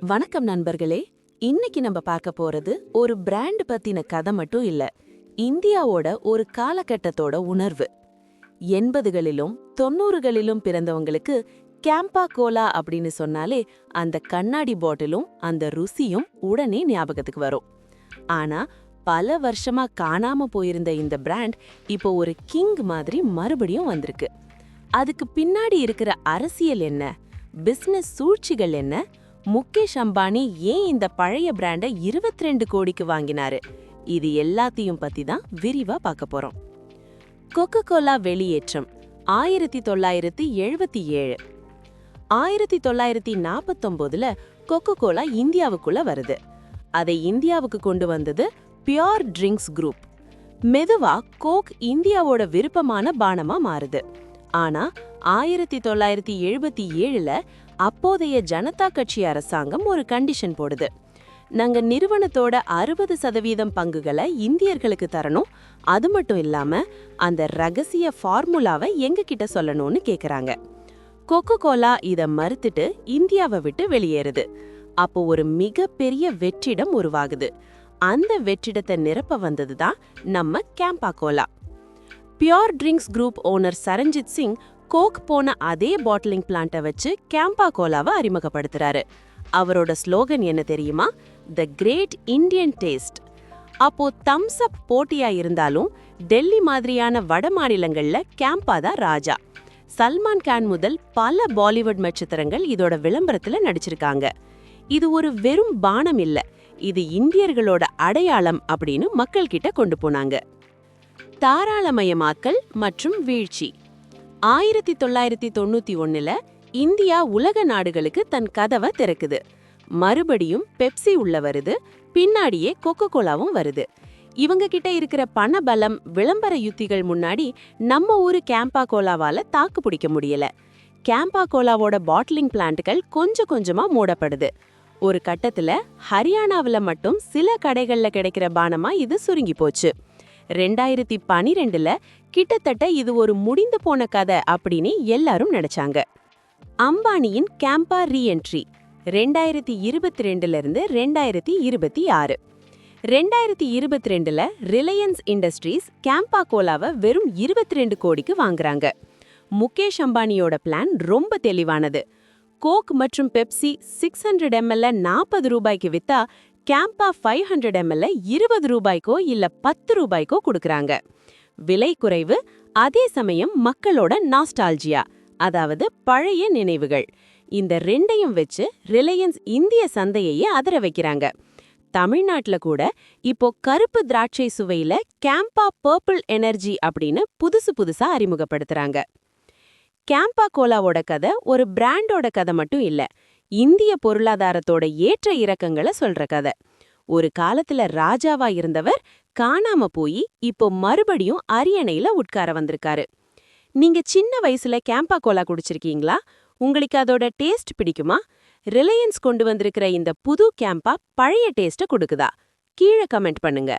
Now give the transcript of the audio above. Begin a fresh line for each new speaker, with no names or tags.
வணக்கம் நண்பர்களே. இன்னைக்கு நம்ம பார்க்க போறது ஒரு பிராண்ட் பத்தின கதை மட்டும் இல்ல. இந்தியாவோட ஒரு காலகட்டத்தோட உணர்வு. எண்பதுகளிலும் தொண்ணூறுகளிலும் பிறந்தவங்களுக்கு கேம்பா கோலா அப்படின்னு சொன்னாலே அந்த கண்ணாடி பாட்டிலும் அந்த ருசியும் உடனே ஞாபகத்துக்கு வரும். ஆனா பல வருஷமா காணாம போயிருந்த இந்த பிராண்ட் இப்போ ஒரு கிங் மாதிரி மறுபடியும் வந்திருக்கு. அதுக்கு பின்னாடி இருக்கிற அரசியல் என்ன? பிசினஸ் சூழ்ச்சிகள் என்ன? முகேஷ் அம்பானி ஏன் இந்த பழைய பிராண்டை 22 கோடிக்கு வாங்கினாரு? இது எல்லாத்தையும் பத்தி தான் விரிவா பார்க்க போறோம். கொக்கோ கோலா வெளியேற்றம் ஆயிரத்தி தொள்ளாயிரத்தி எழுபத்தி ஏழு. ஆயிரத்தி தொள்ளாயிரத்தி நாற்பத்தொம்போதுல கொக்கோ கோலா இந்தியாவுக்குள்ள வருது. அதை இந்தியாவுக்கு கொண்டு வந்தது பியோர் ட்ரிங்க்ஸ் குரூப் மெதுவா கோக் இந்தியாவோட விருப்பமான பானமா மாறுது. ஆனா ஆயிரத்தி தொள்ளாயிரத்தி எழுபத்தி ஏழுல அப்போதைய ஜனதா கட்சி அரசாங்கம் ஒரு கண்டிஷன் போடுது. நாங்க நிறுவனத்தோட அறுபது சதவீதம் பங்குகளை இந்தியர்களுக்கு தரணும். அது மட்டும் இல்லாம அந்த ரகசிய ஃபார்முலாவை எங்க கிட்ட சொல்லணும்னு கேக்குறாங்க. கொக்கோ கோலா இதை மறுத்துட்டு இந்தியாவை விட்டு வெளியேறுது. அப்போ ஒரு மிகப்பெரிய வெற்றிடம் உருவாகுது. அந்த வெற்றிடத்தை நிரப்ப வந்தது தான் நம்ம Campa Cola Pure Drinks Group owner Charanjit Singh Coke போன அதே பாட்டிலிங் பிளான்ட்டை வச்சு கேம்பா கோலாவை அறிமுகப்படுத்துறாரு. அவரோட ஸ்லோகன் என்ன தெரியுமா? த கிரேட் இந்தியன் டேஸ்ட் அப்போ தம்ஸ் அப் போட்டியா இருந்தாலும் டெல்லி மாதிரியான வட மாநிலங்கள்ல கேம்பா தான் ராஜா. சல்மான் கான் முதல் பல பாலிவுட் நட்சத்திரங்கள் இதோட விளம்பரத்துல நடிச்சிருக்காங்க. இது ஒரு வெறும் பானம் இல்ல இது இந்தியர்களோட அடையாளம் அப்படின்னு மக்கள் கிட்ட கொண்டு போனாங்க. தாராளமயமாக்கல் மற்றும் வீழ்ச்சி. ஆயிரத்தி தொள்ளாயிரத்தி தொண்ணூத்தி ஒண்ணுல இந்தியா உலக நாடுகளுக்கு தன் கதவை திறக்குது. மறுபடியும் பெப்சி உள்ள வருது. பின்னாடியே கொக்கோ கோலாவும் வருது. இவங்க கிட்ட இருக்கிற பண பலம் விளம்பர யுத்திகள் முன்னாடி நம்ம ஊரு கேம்பா கோலாவால தாக்கு பிடிக்க முடியல. கேம்பா கோலாவோட பாட்டிலிங் பிளான்ட்டுகள் கொஞ்சம் கொஞ்சமா மூடப்படுது. ஒரு கட்டத்துல ஹரியானாவில் மட்டும் சில கடைகள்ல கிடைக்கிற பானமா இது சுருங்கி போச்சு. ரெண்டாயிரத்தி பனிரெண்டுல கிட்டத்தட்ட இது ஒரு முடிந்து போன கதை அப்படின்னு எல்லாரும் நினைச்சாங்க. அம்பானியின் கேம்பா ரீஎன்ட்ரி ரெண்டாயிரத்தி இருபத்தி ரெண்டுல இருந்து ரெண்டாயிரத்தி இருபத்தி ஆறு. ரெண்டாயிரத்தி இருபத்தி ரெண்டுல ரிலையன்ஸ் இண்டஸ்ட்ரீஸ் கேம்பா கோலாவை வெறும் இருபத்தி ரெண்டு கோடிக்கு வாங்குறாங்க. முகேஷ் அம்பானியோட பிளான் ரொம்ப தெளிவானது. கோக் மற்றும் பெப்சி சிக்ஸ் ஹண்ட்ரட் எம்எல்ல நாற்பது ரூபாய்க்கு வித்தா கேம்பா ஃபைவ் ஹண்ட்ரட் எம்எல்ல இருபது ரூபாய்க்கோ இல்ல பத்து ரூபாய்க்கோ கொடுக்கறாங்க. விலை குறைவு அதே சமயம் மக்களோட நாஸ்டால்ஜியா அதாவது பழைய நினைவுகள். இந்த ரெண்டையும் வச்சு ரிலையன்ஸ் இந்திய சந்தையையே அதிர வைக்கிறாங்க. தமிழ்நாட்டுல கூட இப்போ கருப்பு திராட்சை சுவையில கேம்பா பர்பிள் எனர்ஜி அப்படின்னு புதுசு புதுசா அறிமுகப்படுத்துறாங்க. கேம்பா கோலாவோட கதை ஒரு பிராண்டோட கதை மட்டும் இல்ல. இந்திய பொருளாதாரத்தோட ஏற்ற இறக்கங்களை சொல்ற கதை. ஒரு காலத்துல ராஜாவா இருந்தவர் காணாம போய் இப்போ மறுபடியும் அரியணையில உட்கார வந்திருக்காரு. நீங்க சின்ன வயசுல கேம்பா கோலா குடிச்சிருக்கீங்களா? உங்களுக்கு அதோட டேஸ்ட் பிடிக்குமா? ரிலையன்ஸ் கொண்டு வந்திருக்கிற இந்த புது கேம்பா பழைய டேஸ்ட கொடுக்குதா? கீழே கமெண்ட் பண்ணுங்க.